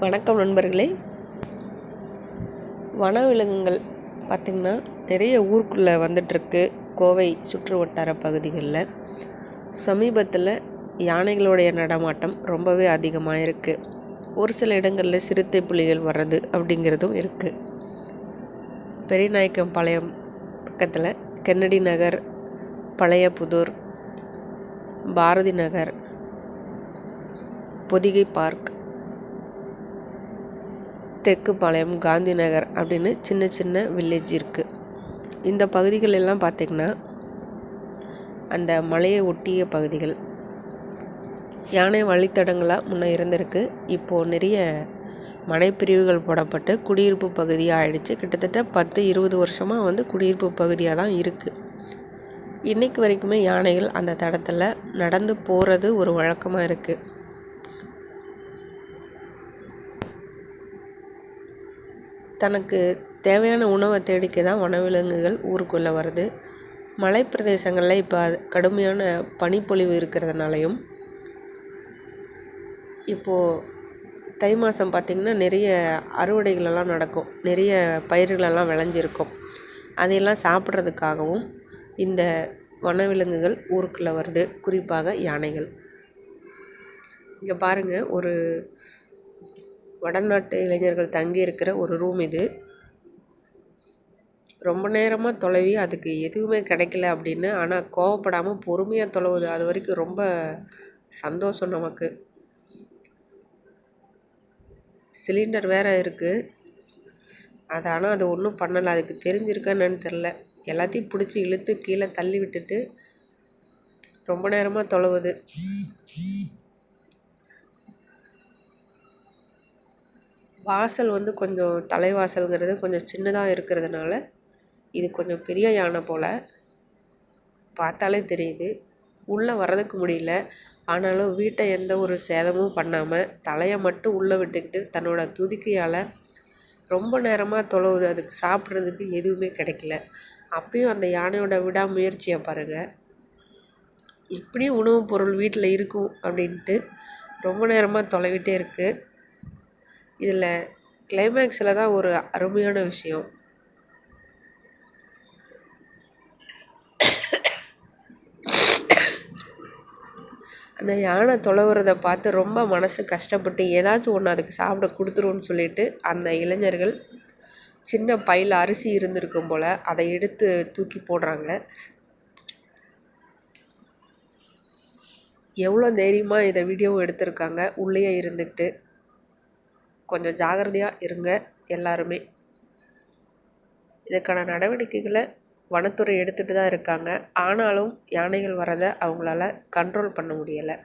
வணக்கம் நண்பர்களே. வனவிலங்குகள் பார்த்திங்கன்னா நிறைய ஊருக்குள்ளே வந்துட்டுருக்கு. கோவை சுற்று வட்டார பகுதிகளில். சமீபத்தில் யானைகளுடைய நடமாட்டம் ரொம்பவே அதிகமாக இருக்குது ஒரு சில இடங்களில் சிறுத்தை புலிகள் வர்றது அப்படிங்கிறதும் இருக்குது பெரியநாயக்கம் பாளையம் பக்கத்தில் கென்னடி நகர் பழைய புதூர் பாரதி நகர் பொதிகை பார்க் தெக்குப்பாளையம் காந்தி நகர் அப்படின்னு சின்ன சின்ன வில்லேஜ் இருக்குது இந்த பகுதிகள் எல்லாம் பார்த்திங்கன்னா அந்த மலையை ஒட்டிய பகுதிகள். யானை வழித்தடங்களாக முன்னே இருந்திருக்கு. இப்போது நிறைய மனைப்பிரிவுகள் போடப்பட்டு குடியிருப்பு பகுதியாக ஆயிடுச்சு. கிட்டத்தட்ட பத்து இருபது வருஷமாக வந்து குடியிருப்பு பகுதியாக தான் இருக்குது இன்றைக்கு வரைக்குமே யானைகள் அந்த தடத்தில் நடந்து போகிறது ஒரு வழக்கமாக இருக்குது தனக்கு தேவையான உணவை தேடிக்க தான் வனவிலங்குகள் ஊருக்குள்ளே வருது. மலை பிரதேசங்களில் இப்போ அது கடுமையான பனிப்பொழிவு இருக்கிறதுனாலையும் இப்போது தை மாதம் பார்த்திங்கன்னா நிறைய அறுவடைகளெல்லாம் நடக்கும். நிறைய பயிர்களெல்லாம் விளைஞ்சிருக்கும். அதையெல்லாம் சாப்பிட்றதுக்காகவும் இந்த வனவிலங்குகள் ஊருக்குள்ளே வருது. குறிப்பாக யானைகள். இங்கே பாருங்கள் ஒரு வடநாட்டு இளைஞர்கள் தங்கி இருக்கிற ஒரு ரூம் இது. ரொம்ப நேரமாக தொலைவி அதுக்கு எதுவுமே கிடைக்கல அப்படின்னு ஆனால் கோவப்படாமல் பொறுமையாக தொலைவுது. அது வரைக்கும் ரொம்ப சந்தோஷம் நமக்கு. சிலிண்டர் வேறு இருக்குது அது ஆனால் அது ஒன்றும் பண்ணலை. அதுக்கு தெரிஞ்சிருக்கான்னு தெரில எல்லாத்தையும் பிடிச்சி இழுத்து கீழே தள்ளி விட்டுட்டு ரொம்ப நேரமாக தொலைவுது. வாசல் வந்து கொஞ்சம் தலைவாசல்ங்கிறது கொஞ்சம் சின்னதாக இருக்கிறதுனால இது கொஞ்சம் பெரிய யானை போல். பார்த்தாலே தெரியுது. உள்ளே வர்றதுக்கு முடியல. ஆனாலும் வீட்டை எந்த ஒரு சேதமும் பண்ணாமல் தலையை மட்டும் உள்ளே விட்டுக்கிட்டு தன்னோட துதிக்கையால் ரொம்ப நேரமாக தொலைவுது அதுக்கு சாப்பிட்றதுக்கு எதுவுமே கிடைக்கல. அப்பயும் அந்த யானையோட விடாமுயற்சியை பாருங்கள் எப்படியும் உணவுப் பொருள் வீட்டில் இருக்கும் அப்படின்ட்டு ரொம்ப நேரமாக தொலைவிட்டே இருக்குது இதில் கிளைமேக்ஸில் தான் ஒரு அருமையான விஷயம். அந்த யானை தொலைவுறதை பார்த்து ரொம்ப மனசு கஷ்டப்பட்டு ஏதாச்சும் ஒன்று அதுக்கு சாப்பிட கொடுத்துருவோன்னு சொல்லிட்டு அந்த இளைஞர்கள் சின்ன பையில் அரிசி இருந்திருக்கும் போல் அதை எடுத்து தூக்கி போடுறாங்க. எவ்வளோ தைரியமாக இதை வீடியோவும் எடுத்திருக்காங்க. உள்ளேயே இருந்துக்கிட்டு கொஞ்சம் ஜாகிரதையாக இருங்க எல்லாருமே. இதுக்கான நடவடிக்கைகளை வனத்துறை எடுத்துகிட்டு தான் இருக்காங்க. ஆனாலும் யானைகள் வரதை அவங்களால கண்ட்ரோல் பண்ண முடியலை.